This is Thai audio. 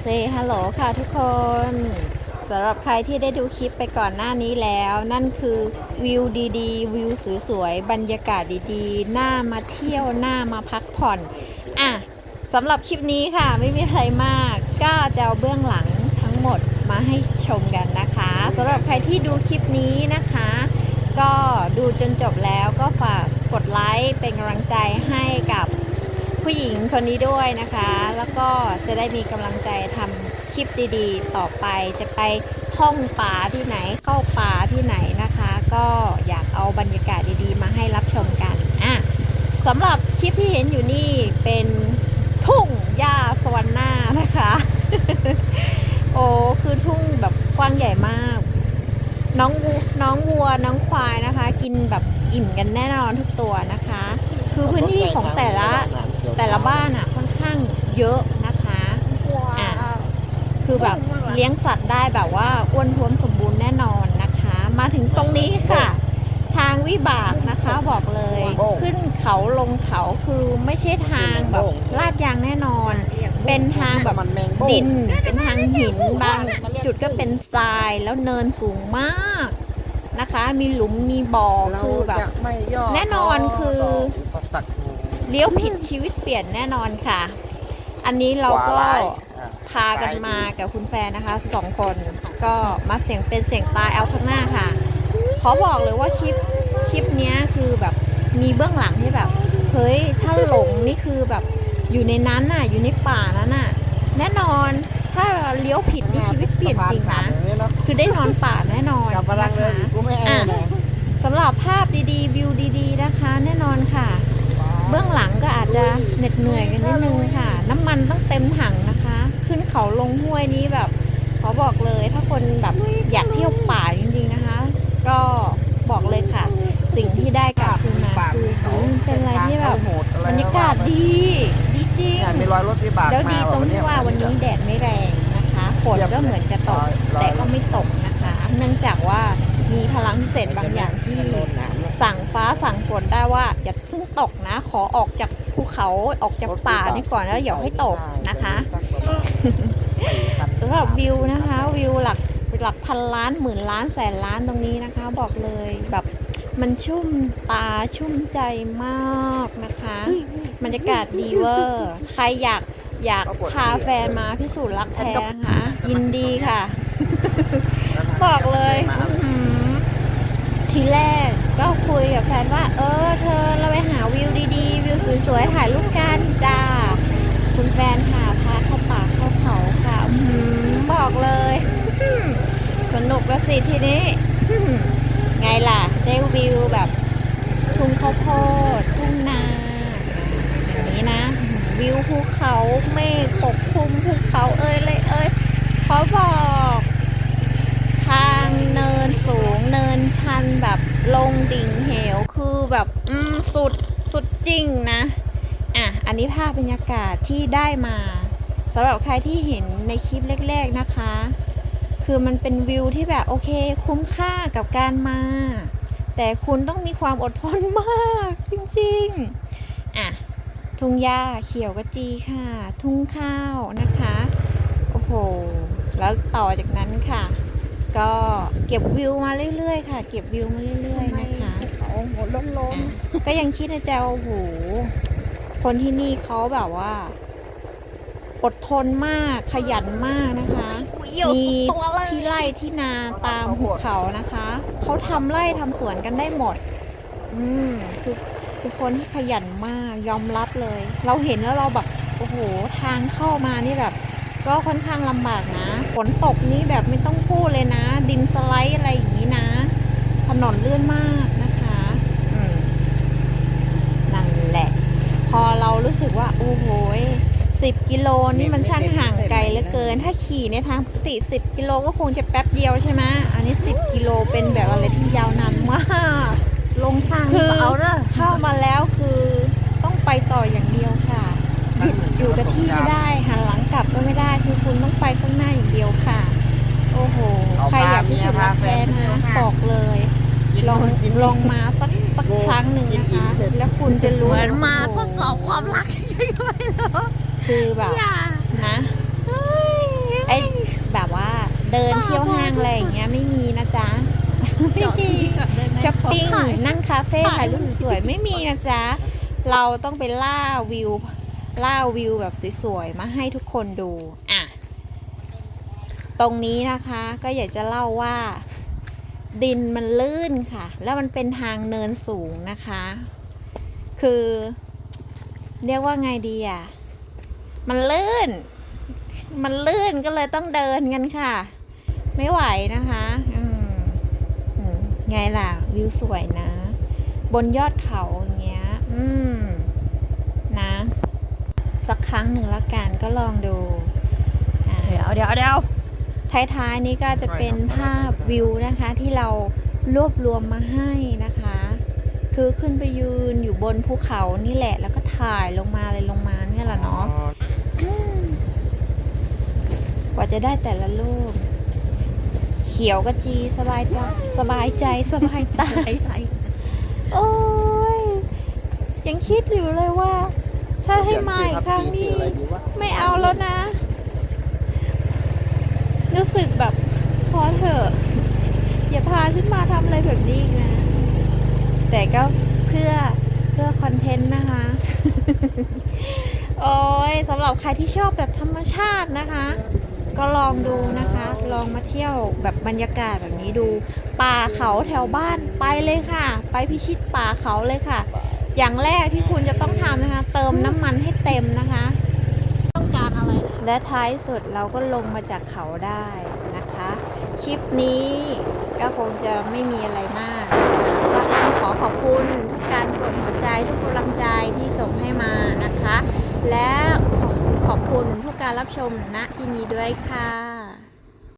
เซฮัลโหลค่ะทุกคนสำหรับใครที่ได้ดูคลิปไปก่อนหน้านี้แล้ว นั่นคือวิวดีๆ วิวสวยๆ บรรยากาศดีๆ หน้ามาเที่ยวหน้ามาพักผ่อนอะสำหรับคลิปนี้ค่ะไม่มีอะไรมาก ก็จะเอาเบื้องหลังทั้งหมดมาให้ชมกันนะคะสำหรับใครที่ดูคลิปนี้นะคะ ก็ดูจนจบแล้วก็ฝากกดไลค์เป็นกำลังใจให้กับ ผู้หญิงคนนี้ด้วยนะคะ แล้วก็จะได้มีกำลังใจทำคลิปดีๆ ต่อไปจะไปท่องป่าที่ไหนเข้าป่าที่ไหนนะคะ ก็อยากเอาบรรยากาศดีๆ มาให้รับชมกันอะสำหรับคลิปที่เห็นอยู่นี่เป็นทุ่งหญ้าสวรรค์หน้านะคะ โอ้คือทุ่งแบบกว้างใหญ่มากน้องน้องวัวน้องควายนะคะ กินแบบอิ่มกันแน่นอนทุกตัวนะคะ คือพื้นที่ของแต่ละ แต่ละบ้านอะค่อนข้างเยอะนะคะอะคือแบบเลี้ยงสัตว์ได้แบบว่าอ้วนท้วมสมบูรณ์แน่นอนนะคะ มาถึงตรงนี้ค่ะ ทางวิบากนะคะบอกเลยขึ้นเขาลงเขาคือไม่ใช่ทางแบบลาดยางแน่นอน เป็นทางแบบดิน เป็นทางหินบางจุดก็เป็นทรายแล้วเนินสูงมากนะคะ มีหลุมมีบ่อคือแบบแน่นอนคือ เลี้ยวผิดชีวิตเปลี่ยนแน่นอนค่ะ อันนี้เราก็ พากันมากับคุณแฟนนะคะสองคนก็มาเสียงเป็นเสียงตายเอาข้างหน้าค่ะ ขอบอกเลยว่าคลิปคลิปเนี้ยคือแบบมีเบื้องหลังที่แบบเฮ้ยถ้าหลงนี่คือแบบอยู่ในนั้นน่ะ อยู่ในป่านั้นน่ะ แน่นอนถ้าเลี้ยวผิดนี่ชีวิตเปลี่ยนจริงนะคือได้นอนป่าแน่นอนกับพลังนะเลยคะกูไม่แอร์นะสำหรับภาพดีๆ วิวดี ๆ นะคะ แน่นอนค่ะ เบื้องหลังก็อาจจะเหน็ดเหนื่อยกันนิดนึงค่ะ น้ำมันต้องเต็มถังนะคะ ขึ้นเขาลงห้วยนี้แบบขอบอกเลยถ้าคนแบบอยากเที่ยวป่าจริงๆนะคะ ก็บอกเลยค่ะ สิ่งที่ได้กลับคืนมาคือเฮ้ยมันเป็นอะไรที่แบบบรรยากาศดีดีจริงมีรอยรถวิบากแล้วดีตรงที่ว่าวันนี้แดดไม่แรงนะคะฝนก็เหมือนจะตกแต่ก็ไม่ตกนะคะ เนื่องจากว่ามีพลังพิเศษบางอย่างที่ สั่งฟ้าสั่งฝนได้ว่าอย่าเพิ่งตกนะ ขอออกจากภูเขาออกจากป่านี่ก่อนแล้วเดี๋ยวให้ตกนะคะสำหรับวิวนะคะ วิวหลักหลักพันล้านหมื่นล้านแสนล้านตรงนี้นะคะ บอกเลยแบบมันชุ่มตาชุ่มใจมากนะคะบรรยากาศดีเวอร์ใครอยากอยากพาแฟนมาพิสูจน์รักแท้นะคะยินดีค่ะ บอกเลยทีแรก ยกับแฟนว่า เออ เธอเราไปหาวิวดีๆ วิวสวยๆ ถ่ายรูปกันจ้า คุณแฟนค่ะพาเข้าป่าเข้าเขาค่ะอื้อหือบอกเลยอื้อหือสนุกละสิทีนี้อื้อหือไงล่ะ ได้วิวแบบ ทุ่งข้าวโพด ทุ่งนาอย่างนี้นะอื้อหือวิวภูเขาเมฆปกคลุมภูเขาเอ้ยเลยเอ้ยเขาบอก แบบอืมสุดสุดจริงนะ อะ อันนี้ภาพบรรยากาศที่ได้มาสำหรับใครที่เห็นในคลิปแรกๆนะคะ คือมันเป็นวิวที่แบบโอเคคุ้มค่ากับการมา แต่คุณต้องมีความอดทนมากจริงๆ อะ ทุ่งหญ้าเขียวกระจีค่ะ ทุ่งข้าวนะคะ โอ้โห แล้วต่อจากนั้นค่ะ ก็เก็บวิวมาเรื่อยๆ ค่ะ เก็บวิวมาเรื่อยๆนะคะ หัวล้นล้นอะก็ยังคิดในใจว่าโอ้โหคนที่นี่เขาแบบว่า อดทนมากขยันมากนะคะ มีที่ไร่ที่นาตามหุบเขานะคะ เขาทำไร่ทำสวนกันได้หมด อืมคือคือคนที่ขยันมากยอมรับเลย เราเห็นแล้วเราแบบโอ้โหทางเข้ามานี่แบบ ก็ค่อนข้างลำบากนะฝนตกนี่แบบไม่ต้องพูดเลยนะ ดินสไลด์อะไรอย่างนี้นะ ถนนลื่นมาก 10 กิโลนี่มันช่างห่างไกลเหลือเกิน ถ้าขี่ในทางปกติ 10 กิโลก็คงจะแป๊บเดียวใช่ไหมอันนี้ 10 กิโลเป็นแบบอะไรที่ยาวนานมากลงทางคือเข้ามาแล้วคือต้องไปต่ออย่างเดียวค่ะหยุดอยู่กับที่ไม่ได้หันหลังกลับก็ไม่ได้คือคุณต้องไปข้างหน้าอย่างเดียวค่ะ โอ้โห ใครอยากพิสูจน์รักแท้นะบอกเลยลองลองมาสักสักครั้งหนึ่งนะคะ แล้วคุณจะรู้เหมือนมาทดสอบความรักยังไงไม่รู้ คือแบบอย่านะอย่างเงี้ยไม่มีนะจ๊ะไม่มีช้อปปิ้งนั่งคาเฟ่ถ่ายรูปสวยๆไม่มีนะจ๊ะ เราต้องไปล่าวิว ล่าวิวแบบสวยๆมาให้ทุกคนดูอะตรงนี้นะคะก็อยากจะเล่าว่าดินมันลื่นค่ะ แล้วมันเป็นทางเนินสูงนะคะ คือ เรียกว่าไงดีอะ มันลื่น มันลื่นก็เลยต้องเดินกันค่ะ ไม่ไหวนะคะอืมอืมไงล่ะ วิวสวยนะ บนยอดเขาอย่างเงี้ย อืม นะ สักครั้งหนึ่งละกันก็ลองดูอ่าเดี๋ยวเดี๋ยวเดี๋ยวท้ายๆนี้ก็จะเป็นภาพวิวนะคะ ที่เรารวบรวมมาให้นะคะ คือขึ้นไปยืนอยู่บนภูเขานี่แหละ แล้วก็ถ่ายลงมาเลยลงมาเนี่ยแหละเนาะกว่า จะได้แต่ละรูปเขียวกะจีสบายใจสบายใจสบายตาโอ้ยยังคิดอยู่เลยว่า ถ้าให้มาอีกครั้งนี้ไม่เอาแล้วนะ รู้สึกแบบพอเถอะ อย่าพาฉันมาทำอะไรแบบนี้อีกนะ แต่ก็เพื่อเพื่อคอนเทนต์นะคะ โอ้ยสำหรับใครที่ชอบแบบธรรมชาตินะคะ ก็ลองดูนะคะ ลองมาเที่ยวแบบบรรยากาศแบบนี้ดู ป่าเขาแถวบ้านไปเลยค่ะ ไปพิชิตป่าเขาเลยค่ะ อย่างแรกที่คุณจะต้องทำนะคะ เติมน้ำมันให้เต็มนะคะ ต้องการอะไรและท้ายสุดเราก็ลงมาจากเขาได้นะคะ คลิปนี้ก็คงจะไม่มีอะไรมากนะคะก็ต้องขอขอบคุณทุกการกดหัวใจทุกกำลังใจที่ส่งให้มานะคะ และขอ ขอบคุณทุกการรับชมณที่นี้ด้วยค่ะ